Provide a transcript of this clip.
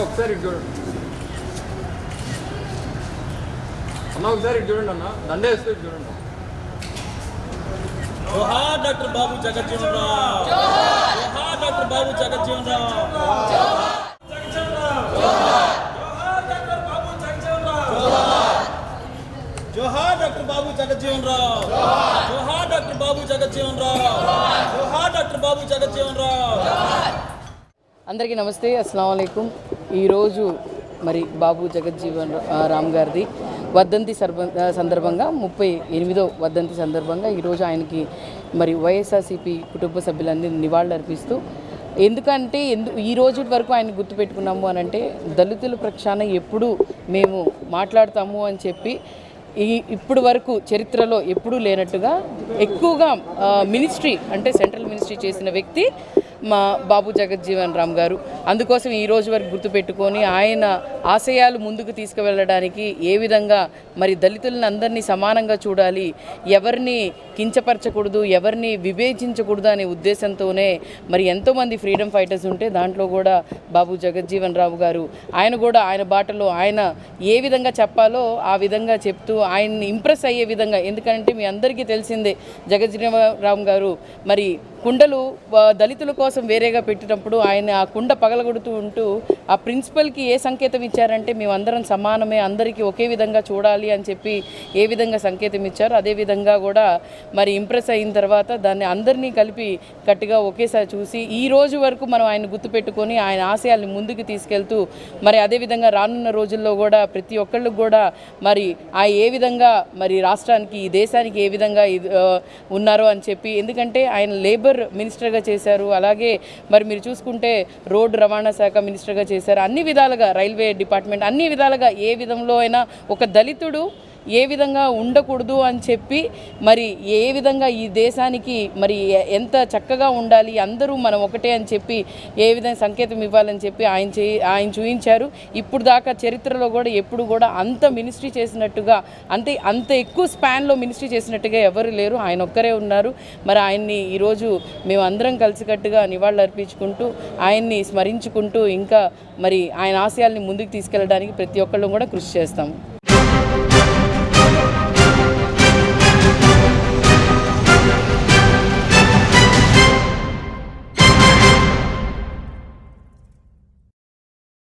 ఒకసారి చూడండి అన్న ఒకసారి చూడండి అన్న. దండే వేస్తే చూడండి జోహార్ డాక్టర్ బాబు జగజ్జీవన్ రామ్ జోహార్! డాక్టర్ బాబు జగజ్జీవన్ రామ్ జోహార్ డాక్టర్ బాబు జగజ్జీవన్ రామ్ జోహార్ డాక్టర్ బాబు జగజ్జీవన్ రామ్ జోహార్ డాక్టర్ బాబు జగజ్జీవన్ రామ్ అందరికీ నమస్తే అస్సలం అయికం ఈరోజు మరి బాబు జగజ్జీవన్ రామ్ గారిది వర్ధంతి సర్బ సందర్భంగా ముప్పై ఎనిమిదో వర్ధంతి సందర్భంగా ఈరోజు ఆయనకి మరి వైఎస్ఆర్సీపీ కుటుంబ సభ్యులన్నీ నివాళులు అర్పిస్తూ ఎందుకంటే ఎందు ఈ రోజు వరకు ఆయన గుర్తుపెట్టుకున్నాము అని అంటే దళితుల ప్రక్షాళన ఎప్పుడు మేము మాట్లాడతాము అని చెప్పి ఈ ఇప్పుడు వరకు చరిత్రలో ఎప్పుడూ లేనట్టుగా ఎక్కువగా మినిస్ట్రీ అంటే సెంట్రల్ మినిస్ట్రీ చేసిన వ్యక్తి మా బాబు జగజ్జీవన్ రామ్ గారు. అందుకోసం ఈ రోజు వరకు గుర్తుపెట్టుకొని ఆయన ఆశయాలు ముందుకు తీసుకువెళ్ళడానికి ఏ విధంగా మరి దళితులను అందరినీ సమానంగా చూడాలి ఎవరిని కించపరచకూడదు ఎవరిని వివేచించకూడదు అనే ఉద్దేశంతోనే మరి ఎంతోమంది ఫ్రీడమ్ ఫైటర్స్ ఉంటే దాంట్లో కూడా బాబు జగజ్జీవన్ రావు గారు. ఆయన కూడా ఆయన బాటలో ఆయన ఏ విధంగా చెప్పాలో ఆ విధంగా చెప్తూ ఆయన్ని ఇంప్రెస్ అయ్యే విధంగా ఎందుకంటే మీ అందరికీ తెలిసిందే జగజ్జీవన్ రామ్ గారు మరి కుండలు దళితుల కోసం వేరేగా పెట్టినప్పుడు ఆయన ఆ కుండ పగలగొడుతూ ఉంటూ ఆ ప్రిన్సిపల్కి ఏ సంకేతం ఇచ్చారంటే మేమందరం సమానమే అందరికీ ఒకే విధంగా చూడాలి అని చెప్పి ఏ విధంగా సంకేతం ఇచ్చారో. అదే విధంగా కూడా మరి ఇంప్రెస్ అయిన తర్వాత దాన్ని అందరినీ కలిపి గట్టిగా ఒకేసారి చూసి ఈ రోజు వరకు మనం ఆయన గుర్తుపెట్టుకొని ఆయన ఆశయాల్ని ముందుకు తీసుకెళ్తూ మరి అదేవిధంగా రానున్న రోజుల్లో కూడా ప్రతి ఒక్కళ్ళకు కూడా మరి ఆ ఏ విధంగా మరి రాష్ట్రానికి ఈ దేశానికి ఏ విధంగా ఇది, ఉన్నారో అని చెప్పి ఎందుకంటే ఆయన లేబర్ మినిస్టర్గా చేశారు. అలాగే మరి మీరు చూసుకుంటే రోడ్డు రవాణా శాఖ మినిస్టర్గా చేశారు. అన్ని విధాలుగా రైల్వే డిపార్ట్మెంట్ అన్ని విధాలుగా ఏ విధంలో అయినా ఒక దళితుడు ఏ విధంగా ఉండకూడదు అని చెప్పి మరి ఏ విధంగా ఈ దేశానికి మరి ఎ- ఎంత చక్కగా ఉండాలి అందరూ మనం ఒకటే అని చెప్పి ఏ విధంగా సంకేతం ఇవ్వాలని చెప్పి ఆయన చే ఆయన చూపించారు ఇప్పుడు దాకా చరిత్రలో కూడా ఎప్పుడు కూడా అంత మినిస్ట్రీ చేసినట్టుగా అంతే అంత ఎక్కువ స్పాన్లో మినిస్ట్రీ చేసినట్టుగా ఎవరు లేరు. ఆయన ఒక్కరే ఉన్నారు. మరి ఆయన్ని ఈరోజు మేము అందరం కలిసికట్టుగా నివాళులు అర్పించుకుంటూ ఆయన్ని స్మరించుకుంటూ ఇంకా మరి ఆయన ఆశయాల్ని ముందుకు తీసుకెళ్ళడానికి ప్రతి ఒక్కళ్ళు కూడా కృషి చేస్తాము.